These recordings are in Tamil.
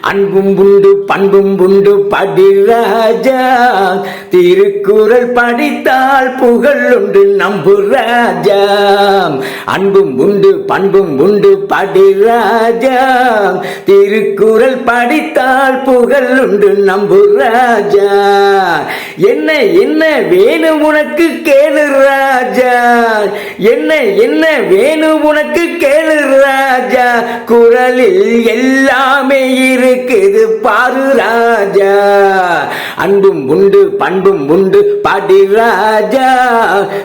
அன்பும் உண்டு பண்பும் உண்டு. படிராஜா திருக்குறள் படித்தால் புகழ் உண்டு நம்பு ராஜா. அன்பும் உண்டு பண்பும் உண்டு. படிராஜா திருக்குறள் படித்தால் புகழ் உண்டு நம்பு ராஜா. என்ன என்ன வேணும் உனக்கு கேளு ராஜா. என்ன என்ன வேணும் உனக்கு கேளு ராஜா. குரலில் எல்லாமே இருக்குது. பாரு ராஜா. அன்பும் உண்டு பண்பும் உண்டு. படி ராஜா.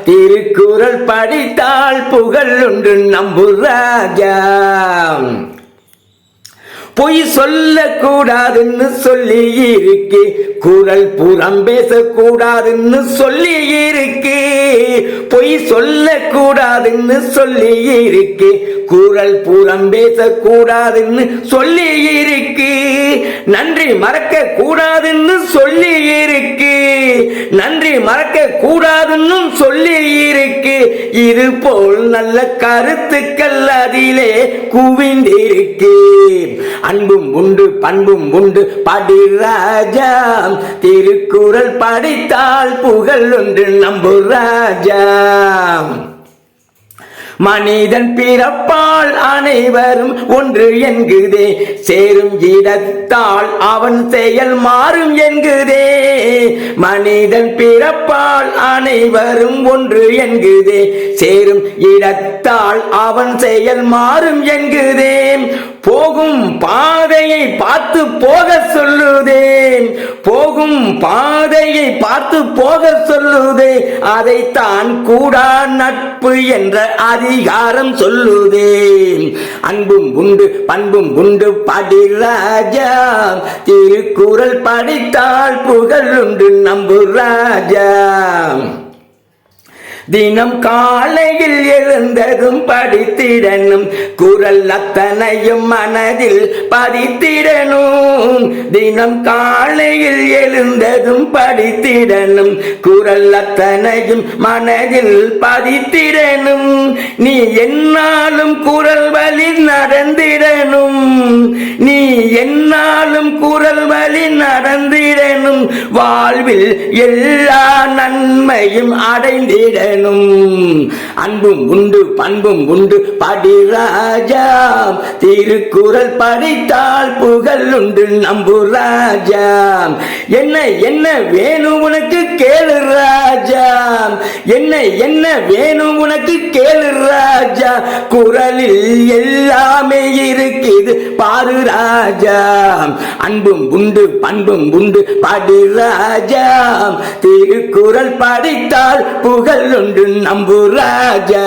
திருக்குறள் படித்தால் புகழ் உண்டு. நம்பு ராஜா. பொய் சொல்லக்கூடாதுன்னு சொல்லி இருக்கு குரல் புறம் பேசக்கூடாதுன்னு சொல்லி இருக்கு பொய் சொல்லக்கூடாதுன்னு சொல்லி இருக்கு குரல் புறம் பேசக்கூடாதுன்னு சொல்லி இருக்கு நன்றி மறக்க கூடாதுன்னு சொல்லி நன்றி மறக்க கூடாதுன்னு சொல்லி இருக்கு இது போல் நல்ல கருத்துக்கள் அதிலே குவிந்திருக்கு. அன்பும் உண்டு பண்பும் உண்டு படி ராஜா திருக்குறள் படித்தால் புகழ் ஒன்று நம்பு ராஜா மனிதன் பிறப்பால் அனைவரும் ஒன்று என்குதே. சேரும் இடத்தால் அவன் செயல் மாறும் என்குதே. மனிதன் பிறப்பால் அனைவரும் ஒன்று என்குதே. சேரும் இடத்தால் அவன் செயல் மாறும் என்குதே. போகும் பாதையை பார்த்து போக சொல்லுதே. உம் பாதையை பார்த்து போக சொல்லுதே அதைத்தான் கூடா நட்பு என்ற அதிகாரம் சொல்லுதே. அன்பும் உண்டு பண்பும் உண்டு படி ராஜா திருக்குறள் படித்தால் புகழ் உண்டு நம்பு ராஜா. தினம் காலையில் எழுந்ததும் படித்திடனும் குரல் அத்தனையும் மனதில் பதித்திடனும் தினம் காலையில் எழுந்ததும் படித்திடனும் குரல் அத்தனையும் மனதில் பதித்திடனும் நீ என்னாலும் குரல் வழி நடந்திடனும் என்னாலும் குரல் வழி நடந்திடனும் வாழ்வில் எல்லா நன்மையும் அடைந்திடனும் அன்பும் உண்டு பண்பும் உண்டு படிராஜா திருக்குறள் படித்தால் புகழ் உண்டு நம்பு ராஜா. என்ன என்ன வேணும் உனக்கு கேளு ராஜா. என்ன என்ன வேணும் உனக்கு கேளு ராஜா. குரலில் எல்லாமே இருக்குது பாரு ராஜா. ராஜா அன்பும் உண்டு பண்பும் உண்டு. படி ராஜா திருக்குறள் படித்தால் புகழ் உண்டு நம்பு ராஜா.